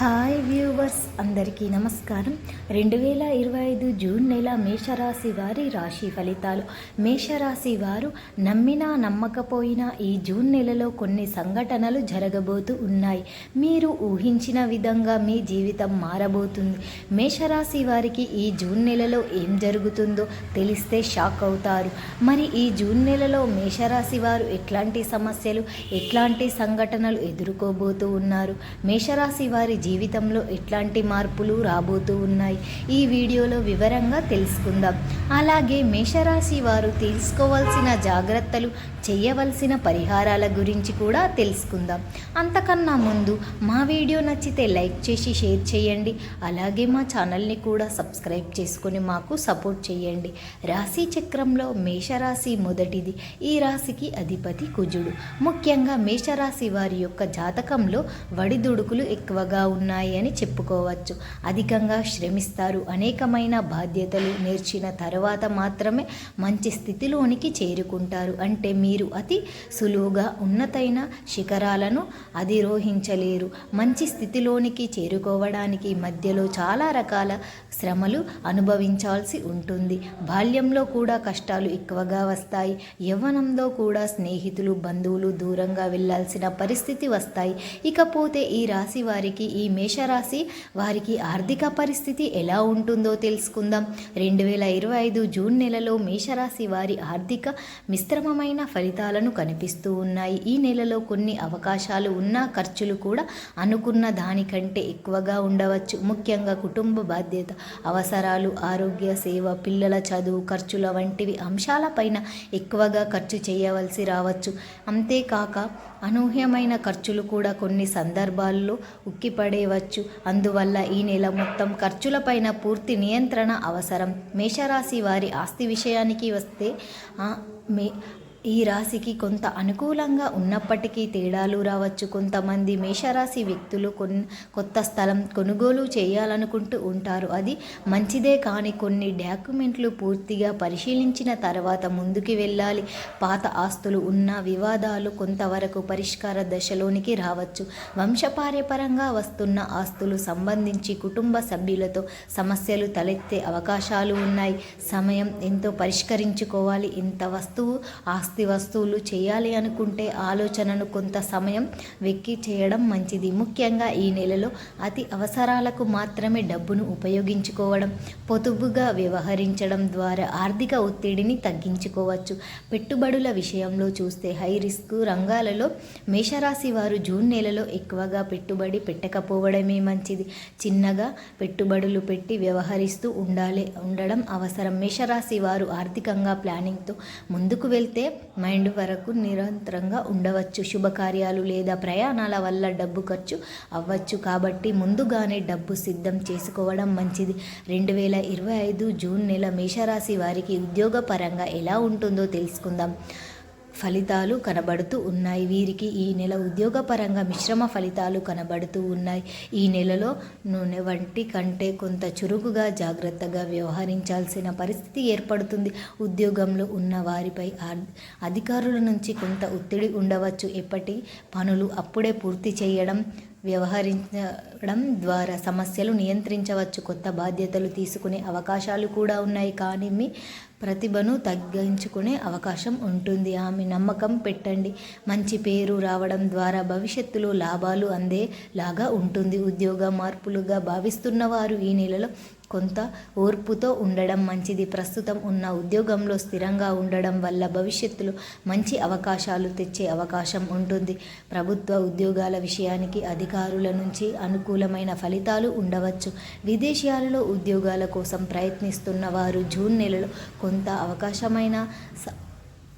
Hi viewers అందరికీ నమస్కారం. రెండు వేల ఇరవై ఐదు జూన్ నెల మేషరాశి వారి రాశి ఫలితాలు. మేషరాశి వారు నమ్మినా నమ్మకపోయినా ఈ జూన్ నెలలో కొన్ని సంఘటనలు జరగబోతూ ఉన్నాయి. మీరు ఊహించిన విధంగా మీ జీవితం మారబోతుంది. మేషరాశి వారికి ఈ జూన్ నెలలో ఏం జరుగుతుందో తెలిస్తే షాక్ అవుతారు. మరి ఈ జూన్ నెలలో మేషరాశి వారు ఎట్లాంటి సమస్యలు ఎట్లాంటి సంఘటనలు ఎదుర్కోబోతూ ఉన్నారు? మేషరాశి వారి జీవితంలో ఎట్లాంటి మార్పులు రాబోతూ ఉన్నాయి? ఈ వీడియోలో వివరంగా తెలుసుకుందాం. అలాగే మేషరాశి వారు తీసుకోవాల్సిన జాగ్రత్తలు చేయవలసిన పరిహారాల గురించి కూడా తెలుసుకుందాం. అంతకన్నా ముందు మా వీడియో నచ్చితే లైక్ చేసి షేర్ చేయండి. అలాగే మా ఛానల్ని కూడా సబ్స్క్రైబ్ చేసుకొని మాకు సపోర్ట్ చేయండి. రాశి చక్రంలో మేషరాశి మొదటిది. ఈ రాశికి అధిపతి కుజుడు. ముఖ్యంగా మేషరాశి వారి యొక్క జాతకంలో వడిదుడుకులు ఎక్కువగా ఉన్నాయి అని చెప్పుకోవచ్చు. అధికంగా శ్రమిస్తారు. అనేకమైన బాధ్యతలు నేర్చిన తర్వాత మాత్రమే మంచి స్థితిలోనికి చేరుకుంటారు. అంటే మీరు అతి సులువుగా ఉన్నతైన శిఖరాలను అధిరోహించలేరు. మంచి స్థితిలోనికి చేరుకోవడానికి మధ్యలో చాలా రకాల శ్రమలు అనుభవించాల్సి ఉంటుంది. బాల్యంలో కూడా కష్టాలు ఎక్కువగా వస్తాయి. యవ్వనంలో కూడా స్నేహితులు బంధువులు దూరంగా వెళ్ళాల్సిన పరిస్థితి వస్తాయి. ఇకపోతే ఈ రాశి వారికి ఈ మేషరాశి వారికి ఆర్థిక పరిస్థితి ఎలా ఉంటుందో తెలుసుకుందాం. రెండు వేల ఇరవై ఐదు జూన్ నెలలో మేషరాశి వారి ఆర్థిక మిశ్రమమైన ఫలితాలను కనిపిస్తూ ఉన్నాయి. ఈ నెలలో కొన్ని అవకాశాలు ఉన్నా ఖర్చులు కూడా అనుకున్న దానికంటే ఎక్కువగా ఉండవచ్చు. ముఖ్యంగా కుటుంబ బాధ్యత అవసరాలు ఆరోగ్య సేవ పిల్లల చదువు ఖర్చుల వంటివి అంశాలపైన ఎక్కువగా ఖర్చు చేయవలసి రావచ్చు. అంతేకాక అనూహ్యమైన ఖర్చులు కూడా కొన్ని సందర్భాల్లో ఉక్కిపడేవచ్చు. అందువల్ల ఈ నెల మొత్తం ఖర్చులపైన పూర్తి నియంత్రణ అవసరం. మేషరాశి వారి ఆస్తి విషయానికి వస్తే మే ఈ రాశికి కొంత అనుకూలంగా ఉన్నప్పటికీ తేడాలు రావచ్చు. కొంతమంది మేషరాశి వ్యక్తులు కొన్ కొత్త స్థలం కొనుగోలు చేయాలనుకుంటూ ఉంటారు. అది మంచిదే కానీ కొన్ని డాక్యుమెంట్లు పూర్తిగా పరిశీలించిన తర్వాత ముందుకు వెళ్ళాలి. పాత ఆస్తులు ఉన్న వివాదాలు కొంతవరకు పరిష్కార దశలోనికి రావచ్చు. వంశపార్యపరంగా వస్తున్న ఆస్తులు సంబంధించి కుటుంబ సభ్యులతో సమస్యలు తలెత్తే అవకాశాలు ఉన్నాయి. సమయం ఎంతో పరిష్కరించుకోవాలి. ఇంత వస్తువు ఆస్తు ఆస్తి వస్తువులు చేయాలి అనుకుంటే ఆలోచనను కొంత సమయం వెక్కి చేయడం మంచిది. ముఖ్యంగా ఈ నెలలో అతి అవసరాలకు మాత్రమే డబ్బును ఉపయోగించుకోవడం పొదుపుగా వ్యవహరించడం ద్వారా ఆర్థిక ఒత్తిడిని తగ్గించుకోవచ్చు. పెట్టుబడుల విషయంలో చూస్తే హై రిస్క్ రంగాలలో మేషరాశి వారు జూన్ నెలలో ఎక్కువగా పెట్టుబడి పెట్టకపోవడమే మంచిది. చిన్నగా పెట్టుబడులు పెట్టి వ్యవహరిస్తూ ఉండాలి ఉండడం అవసరం. మేషరాశి వారు ఆర్థికంగా ప్లానింగ్తో ముందుకు వెళ్తే మైండ్ వరకు నిరంతరంగా ఉండవచ్చు. శుభకార్యాలు లేదా ప్రయాణాల వల్ల డబ్బు ఖర్చు అవ్వచ్చు. కాబట్టి ముందుగానే డబ్బు సిద్ధం చేసుకోవడం మంచిది. రెండు వేల ఇరవై ఐదు జూన్ నెల మేషరాశి వారికి ఉద్యోగపరంగా ఎలా ఉంటుందో తెలుసుకుందాం. ఫలితాలు కనబడుతూ ఉన్నాయి. వీరికి ఈ నెల ఉద్యోగపరంగా మిశ్రమ ఫలితాలు కనబడుతూ ఉన్నాయి. ఈ నెలలో నూనె వంటి కంటే కొంత చురుకుగా జాగ్రత్తగా వ్యవహరించాల్సిన పరిస్థితి ఏర్పడుతుంది. ఉద్యోగంలో ఉన్న వారిపై అధికారుల నుంచి కొంత ఒత్తిడి ఉండవచ్చు. ఎప్పటి పనులు అప్పుడే పూర్తి చేయడం వ్యవహరించడం ద్వారా సమస్యలు నియంత్రించవచ్చు. కొత్త బాధ్యతలు తీసుకునే అవకాశాలు కూడా ఉన్నాయి. కానీ మీ ప్రతిభను తగ్గించుకునే అవకాశం ఉంటుంది. ఆమె నమ్మకం పెట్టండి. మంచి పేరు రావడం ద్వారా భవిష్యత్తులో లాభాలు అందేలాగా ఉంటుంది. ఉద్యోగ మార్పులుగా భావిస్తున్న వారు ఈ నెలలో కొంత ఓర్పుతో ఉండడం మంచిది. ప్రస్తుతం ఉన్న ఉద్యోగంలో స్థిరంగా ఉండడం వల్ల భవిష్యత్తులో మంచి అవకాశాలు తెచ్చే అవకాశం ఉంటుంది. ప్రభుత్వ ఉద్యోగాల విషయానికి అధికారుల నుంచి అనుకూలమైన ఫలితాలు ఉండవచ్చు. విదేశాలలో ఉద్యోగాల కోసం ప్రయత్నిస్తున్న వారు జూన్ నెలలో కొంత అవకాశమైన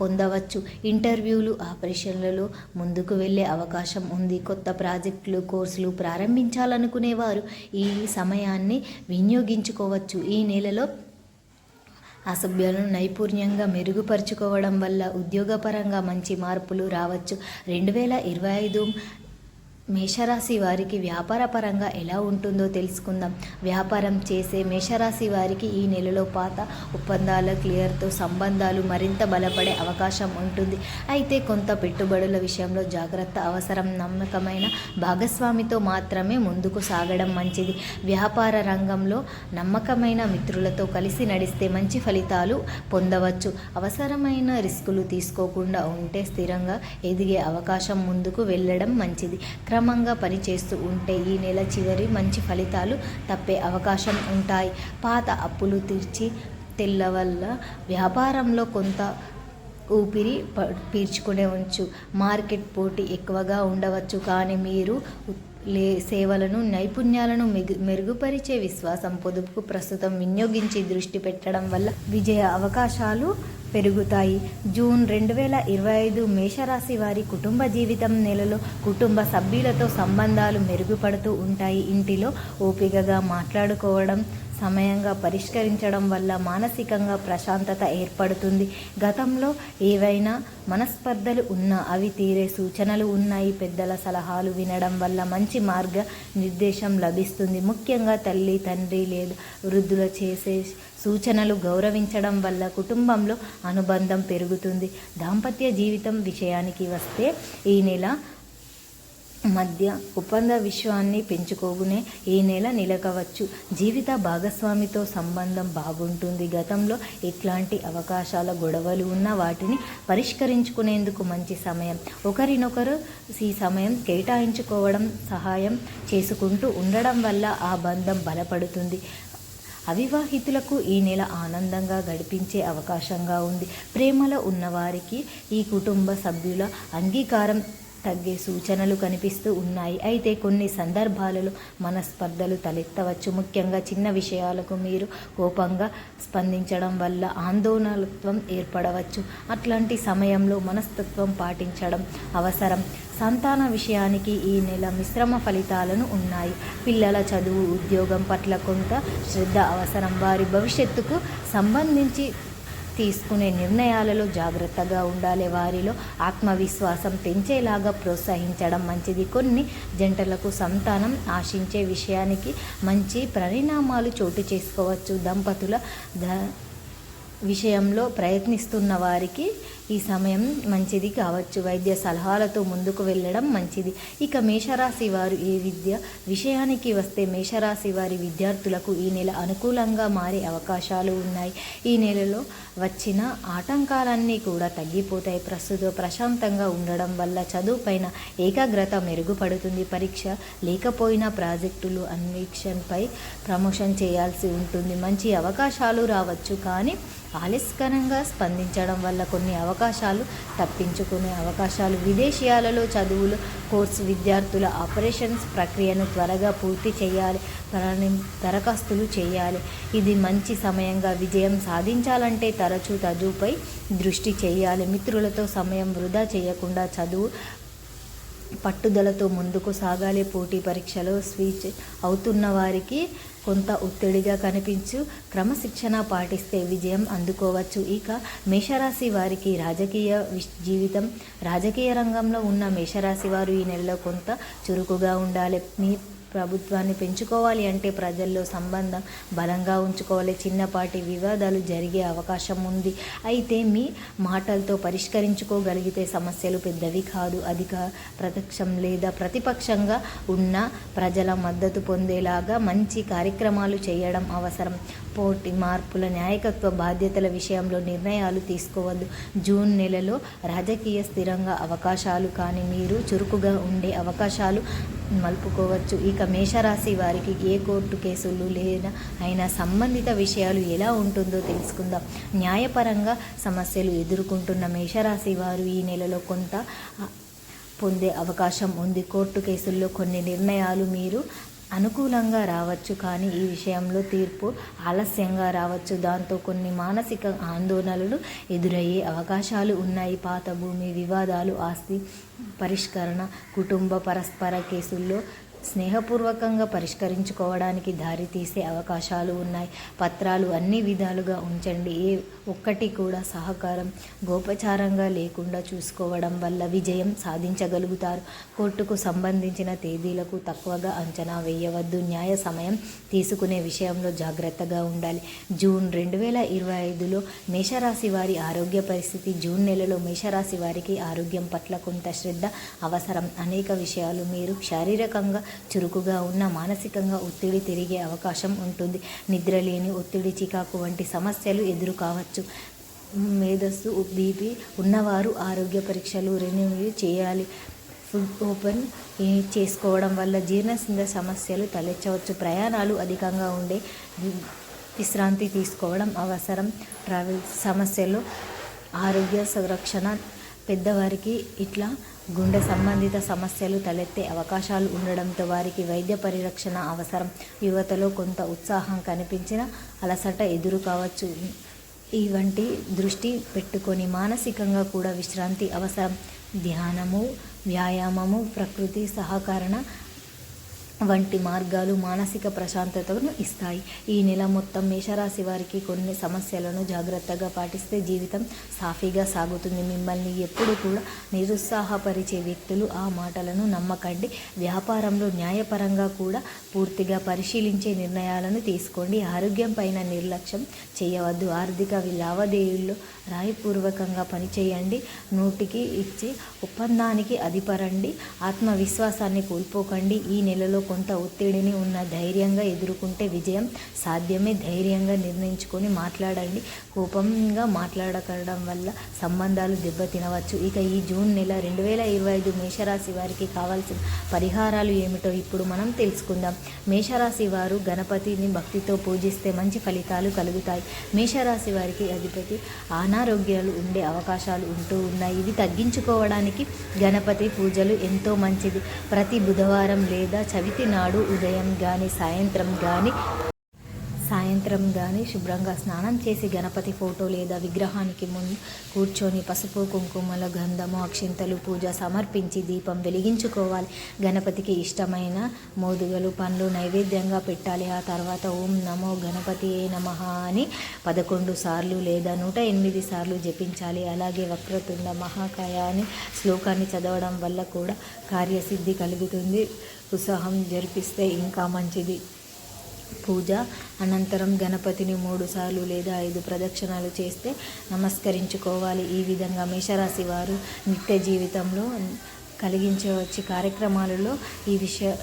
పొందవచ్చు. ఇంటర్వ్యూలు ఆపరేషన్లలో ముందుకు వెళ్ళే అవకాశం ఉంది. కొత్త ప్రాజెక్టులు కోర్సులు ప్రారంభించాలనుకునేవారు. ఈ సమయాన్ని వినియోగించుకోవచ్చు. ఈ నెలలో అసభ్యాలను నైపుణ్యంగా మెరుగుపరుచుకోవడం వల్ల ఉద్యోగపరంగా మంచి మార్పులు రావచ్చు. రెండు వేల ఇరవై ఐదు మేషరాశి వారికి వ్యాపార పరంగా ఎలా ఉంటుందో తెలుసుకుందాం. వ్యాపారం చేసే మేషరాశి వారికి ఈ నెలలో పాత ఒప్పందాల క్లియర్తో సంబంధాలు మరింత బలపడే అవకాశం ఉంటుంది. అయితే కొంత పెట్టుబడుల విషయంలో జాగ్రత్త అవసరం. నమ్మకమైన భాగస్వామితో మాత్రమే ముందుకు సాగడం మంచిది. వ్యాపార రంగంలో నమ్మకమైన మిత్రులతో కలిసి నడిస్తే మంచి ఫలితాలు పొందవచ్చు. అవసరమైన రిస్కులు తీసుకోకుండా ఉంటే స్థిరంగా ఎదిగే అవకాశం ముందుకు వెళ్ళడం మంచిది. క్రమంగా పనిచేస్తూ ఉంటే ఈ నెల చివరి మంచి ఫలితాలు తప్పే అవకాశం ఉంటాయి. పాత అప్పులు తీర్చి తెల్ల వల్ల వ్యాపారంలో కొంత ఊపిరి పీల్చుకునే ఉంచు. మార్కెట్ పోటీ ఎక్కువగా ఉండవచ్చు కానీ మీరు లే సేవలను నైపుణ్యాలను మెగు మెరుగుపరిచే విశ్వాసం పొదుపుకు ప్రస్తుతం వినియోగించి దృష్టి పెట్టడం వల్ల విజయ అవకాశాలు పెరుగుతాయి. జూన్ రెండు వేల ఇరవై ఐదు మేషరాశి వారి కుటుంబ జీవితం నెలలో కుటుంబ సభ్యులతో సంబంధాలు మెరుగుపడుతూ ఉంటాయి. ఇంటిలో ఓపికగా మాట్లాడుకోవడం సమయంగా పరిష్కరించడం వల్ల మానసికంగా ప్రశాంతత ఏర్పడుతుంది. గతంలో ఏవైనా మనస్పర్ధలు ఉన్నా అవి తీరే సూచనలు ఉన్నాయి. పెద్దల సలహాలు వినడం వల్ల మంచి మార్గ నిర్దేశం లభిస్తుంది. ముఖ్యంగా తల్లి తండ్రి లేదా వృద్ధుల చేసే సూచనలు గౌరవించడం వల్ల కుటుంబంలో అనుబంధం పెరుగుతుంది. దాంపత్య జీవితం విషయానికి వస్తే ఈ నెల మధ్య ఒప్పంద విశ్వాన్ని పెంచుకోగునే ఈ నెల నిలకవచ్చు. జీవిత భాగస్వామితో సంబంధం బాగుంటుంది. గతంలో ఎట్లాంటి అవకాశాల గొడవలు ఉన్న వాటిని పరిష్కరించుకునేందుకు మంచి సమయం. ఒకరినొకరు ఈ సమయం కేటాయించుకోవడం సహాయం చేసుకుంటూ ఉండడం వల్ల ఆ బంధం బలపడుతుంది. అవివాహితులకు ఈ నెల ఆనందంగా గడిపించే అవకాశంగా ఉంది. ప్రేమలో ఉన్నవారికి ఈ కుటుంబ సభ్యుల అంగీకారం తగ్గే సూచనలు కనిపిస్తూ ఉన్నాయి. అయితే కొన్ని సందర్భాలలో మనస్పర్ధలు తలెత్తవచ్చు. ముఖ్యంగా చిన్న విషయాలకు మీరు కోపంగా స్పందించడం వల్ల ఆందోళనత్వం ఏర్పడవచ్చు. అట్లాంటి సమయంలో మనస్తత్వం పాటించడం అవసరం. సంతాన విషయానికి ఈ నెల మిశ్రమ ఫలితాలను ఉన్నాయి. పిల్లల చదువు ఉద్యోగం పట్ల కొంత శ్రద్ధ అవసరం. వారి భవిష్యత్తుకు సంబంధించి తీసుకునే నిర్ణయాలలో జాగ్రత్తగా ఉండాలి వారిలో ఆత్మవిశ్వాసం పెంచేలాగా ప్రోత్సహించడం మంచిది. కొన్ని జంటలకు సంతానం ఆశించే విషయానికి మంచి పరిణామాలు చోటు చేసుకోవచ్చు. దంపతుల ద విషయంలో ప్రయత్నిస్తున్న వారికి ఈ సమయం మంచిది కావచ్చు. వైద్య సలహాలతో ముందుకు వెళ్ళడం మంచిది. ఇక మేషరాశి వారు ఈ విద్య విషయానికి వస్తే మేషరాశి వారి విద్యార్థులకు ఈ నెల అనుకూలంగా మారే అవకాశాలు ఉన్నాయి. ఈ నెలలో వచ్చిన ఆటంకాలన్నీ కూడా తగ్గిపోతాయి. ప్రస్తుతం ప్రశాంతంగా ఉండడం వల్ల చదువుపైన ఏకాగ్రత మెరుగుపడుతుంది. పరీక్ష లేకపోయినా ప్రాజెక్టులు అన్వేషణపై ప్రమోషన్ చేయాల్సి ఉంటుంది. మంచి అవకాశాలు రావచ్చు. కానీ ఆలస్కరంగా స్పందించడం వల్ల కొన్ని అవకాశాలు అవకాశాలు తప్పించుకునే అవకాశాలు. విదేశీయాలలో చదువులు కోర్సు విద్యార్థుల ఆపరేషన్స్ ప్రక్రియను త్వరగా పూర్తి చేయాలి త్వరని దరఖాస్తులు చేయాలి. ఇది మంచి సమయంగా విజయం సాధించాలంటే తరచూ చదువుపై దృష్టి చేయాలి. మిత్రులతో సమయం వృధా చేయకుండా చదువు పట్టుదలతో ముందుకు సాగాలి. పోటీ పరీక్షలో స్వీచ్ అవుతున్న వారికి కొంత ఒత్తిడిగా కనిపించు క్రమశిక్షణ పాటిస్తే విజయం అందుకోవచ్చు. ఇక మేషరాశి వారికి రాజకీయ విష్- జీవితం రాజకీయ రంగంలో ఉన్న మేషరాశి వారు ఈ నెలలో కొంత చురుకుగా ఉండాలి. మీ ప్రభుత్వాన్ని పెంచుకోవాలి అంటే ప్రజల్లో సంబంధం బలంగా ఉంచుకోవాలి. చిన్నపాటి వివాదాలు జరిగే అవకాశం ఉంది. అయితే మీ మాటలతో పరిష్కరించుకోగలిగితే సమస్యలు పెద్దవి కాదు. అధిక ప్రత్యక్షం లేదా ప్రతిపక్షంగా ఉన్న ప్రజల మద్దతు పొందేలాగా మంచి కార్యక్రమాలు చేయడం అవసరం. పోటీ మార్పుల నాయకత్వ బాధ్యతల విషయంలో నిర్ణయాలు తీసుకోవద్దు. జూన్ నెలలో రాజకీయ స్థిరంగా అవకాశాలు కానీ మీరు చురుకుగా ఉండే అవకాశాలు మలుపుకోవచ్చు. ఇక మేషరాశి వారికి ఏ కోర్టు కేసులు లేదా అయినా సంబంధిత విషయాలు ఎలా ఉంటుందో తెలుసుకుందాం. న్యాయపరంగా సమస్యలు ఎదుర్కొంటున్న మేషరాశి వారు ఈ నెలలో కొంత పొందే అవకాశం ఉంది. కోర్టు కేసుల్లో కొన్ని నిర్ణయాలు మీరు అనుకూలంగా రావచ్చు కానీ ఈ విషయంలో తీర్పు ఆలస్యంగా రావచ్చు. దాంతో కొన్ని మానసిక ఆందోళనలు ఎదురయ్యే అవకాశాలు ఉన్నాయి. పాత భూమి వివాదాలు ఆస్తి పరిష్కరణ కుటుంబ పరస్పర కేసుల్లో స్నేహపూర్వకంగా పరిష్కరించుకోవడానికి దారితీసే అవకాశాలు ఉన్నాయి. పత్రాలు అన్ని విధాలుగా ఉంచండి. ఏ ఒక్కటి కూడా సహకారం గోపచారంగా లేకుండా చూసుకోవడం వల్ల విజయం సాధించగలుగుతారు. కోర్టుకు సంబంధించిన తేదీలకు తక్కువగా అంచనా వేయవద్దు. న్యాయ సమయం తీసుకునే విషయంలో జాగ్రత్తగా ఉండాలి. జూన్ రెండు వేల ఇరవై ఐదులో మేషరాశి వారి ఆరోగ్య పరిస్థితి జూన్ నెలలో మేషరాశి వారికి ఆరోగ్యం పట్ల కొంత శ్రద్ధ అవసరం. అనేక విషయాలు మీరు శారీరకంగా చురుకుగా ఉన్న మానసికంగా ఒత్తిడి తిరిగే అవకాశం ఉంటుంది. నిద్రలేని ఒత్తిడి చికాకు వంటి సమస్యలు ఎదురు కావచ్చు మేధస్సు బీపీ ఉన్నవారు ఆరోగ్య పరీక్షలు రెన్యూ చేయాలి. ఫుడ్ ఓపెన్ చేసుకోవడం వల్ల జీర్ణసింద సమస్యలు తలెచ్చవచ్చు ప్రయాణాలు అధికంగా ఉండే విశ్రాంతి తీసుకోవడం అవసరం. ట్రావెల్ సమస్యలు ఆరోగ్య సంరక్షణ పెద్దవారికి ఇట్లా గుండె సంబంధిత సమస్యలు తలెత్తే అవకాశాలు ఉండడంతో వారికి వైద్య పరిరక్షణ అవసరం. యువతలో కొంత ఉత్సాహం కనిపించిన అలసట ఎదురు కావచ్చు ఇవంటి దృష్టి పెట్టుకొని మానసికంగా కూడా విశ్రాంతి అవసరం. ధ్యానము వ్యాయామము ప్రకృతి సహకరణ వంటి మార్గాలు మానసిక ప్రశాంతతను ఇస్తాయి. ఈ నెల మొత్తం మేషరాశి వారికి కొన్ని సమస్యలను జాగ్రత్తగా పాటిస్తే జీవితం సాఫీగా సాగుతుంది. మిమ్మల్ని ఎప్పుడు కూడా నిరుత్సాహపరిచే వ్యక్తులు ఆ మాటలను నమ్మకండి. వ్యాపారంలో న్యాయపరంగా కూడా పూర్తిగా పరిశీలించే నిర్ణయాలను తీసుకోండి. ఆరోగ్యం పైన నిర్లక్ష్యం చేయవద్దు. ఆర్థిక లావాదేవీల్లో రాయపూర్వకంగా పనిచేయండి. నోటికి ఇచ్చి ఒప్పందానికి అధిపరండి. ఆత్మవిశ్వాసాన్ని కోల్పోకండి. ఈ నెలలో కొంత ఒత్తిడిని ఉన్న ధైర్యంగా ఎదుర్కొంటే విజయం సాధ్యమే. ధైర్యంగా నిర్ణయించుకొని మాట్లాడండి. కోపంగా మాట్లాడకడం వల్ల సంబంధాలు దెబ్బతినవచ్చు. ఇక ఈ జూన్ నెల రెండు వేల ఇరవై ఐదు మేషరాశి వారికి కావాల్సిన పరిహారాలు ఏమిటో ఇప్పుడు మనం తెలుసుకుందాం. మేషరాశి వారు గణపతిని భక్తితో పూజిస్తే మంచి ఫలితాలు కలుగుతాయి. మేషరాశి వారికి అధిపతి అనారోగ్యాలు ఉండే అవకాశాలు ఉంటూ ఉన్నాయి. ఇవి తగ్గించుకోవడానికి గణపతి పూజలు ఎంతో మంచిది. ప్రతి బుధవారం లేదా చవితి నాడు ఉదయం కానీ సాయంత్రం కానీ సాయంత్రం కానీ శుభ్రంగా స్నానం చేసి గణపతి ఫోటో లేదా విగ్రహానికి ముందు కూర్చొని పసుపు కుంకుమల గంధము అక్షింతలు పూజ సమర్పించి దీపం వెలిగించుకోవాలి. గణపతికి ఇష్టమైన మోదుగలు పండ్లు నైవేద్యంగా పెట్టాలి. ఆ తర్వాత ఓం నమో గణపతి ఏ నమ అని పదకొండు సార్లు లేదా నూట ఎనిమిది సార్లు జపించాలి. అలాగే వక్రతుండ మహాకాయ అని శ్లోకాన్ని చదవడం వల్ల కూడా కార్యసిద్ధి కలుగుతుంది. ఉత్సాహం జరిపిస్తే ఇంకా మంచిది. పూజ అనంతరం గణపతిని మూడు సార్లు లేదా ఐదు ప్రదక్షిణాలు చేస్తే నమస్కరించుకోవాలి. ఈ విధంగా మేషరాశి వారు నిత్య జీవితంలో కలిగించవచ్చు కార్యక్రమాలలో ఈ విషయ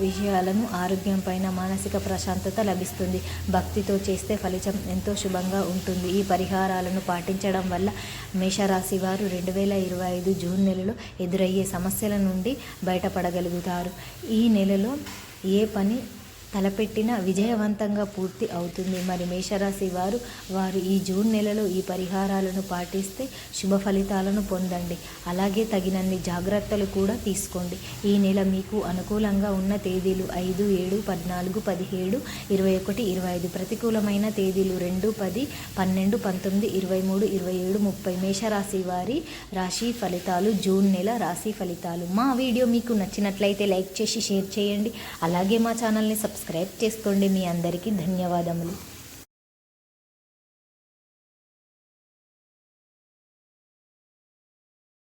విషయాలను ఆరోగ్యం పైన మానసిక ప్రశాంతత లభిస్తుంది. భక్తితో చేస్తే ఫలితం ఎంతో శుభంగా ఉంటుంది. ఈ పరిహారాలను పాటించడం వల్ల మేషరాశి వారు రెండు వేల ఇరవై ఐదు జూన్ నెలలో ఎదురయ్యే సమస్యల నుండి బయటపడగలుగుతారు. ఈ నెలలో ఏ పని తలపెట్టిన విజయవంతంగా పూర్తి అవుతుంది. మరి మేషరాశి వారు వారు ఈ జూన్ నెలలో ఈ పరిహారాలను పాటిస్తే శుభ ఫలితాలను పొందండి. అలాగే తగినన్ని జాగ్రత్తలు కూడా తీసుకోండి. ఈ నెల మీకు అనుకూలంగా ఉన్న తేదీలు ఐదు ఏడు పద్నాలుగు పదిహేడు ఇరవై ఒకటి ఇరవై ఐదు. ప్రతికూలమైన తేదీలు రెండు పది పన్నెండు పంతొమ్మిది ఇరవై మూడు ఇరవై ఏడు ముప్పై. మేషరాశి వారి రాశి ఫలితాలు జూన్ నెల రాశి ఫలితాలు. మా వీడియో మీకు నచ్చినట్లయితే లైక్ చేసి షేర్ చేయండి. అలాగే మా ఛానల్ని సబ్స్క్రైబ్ సబ్స్క్రైబ్ చేసుకోండి మీ అందరికీ ధన్యవాదములు.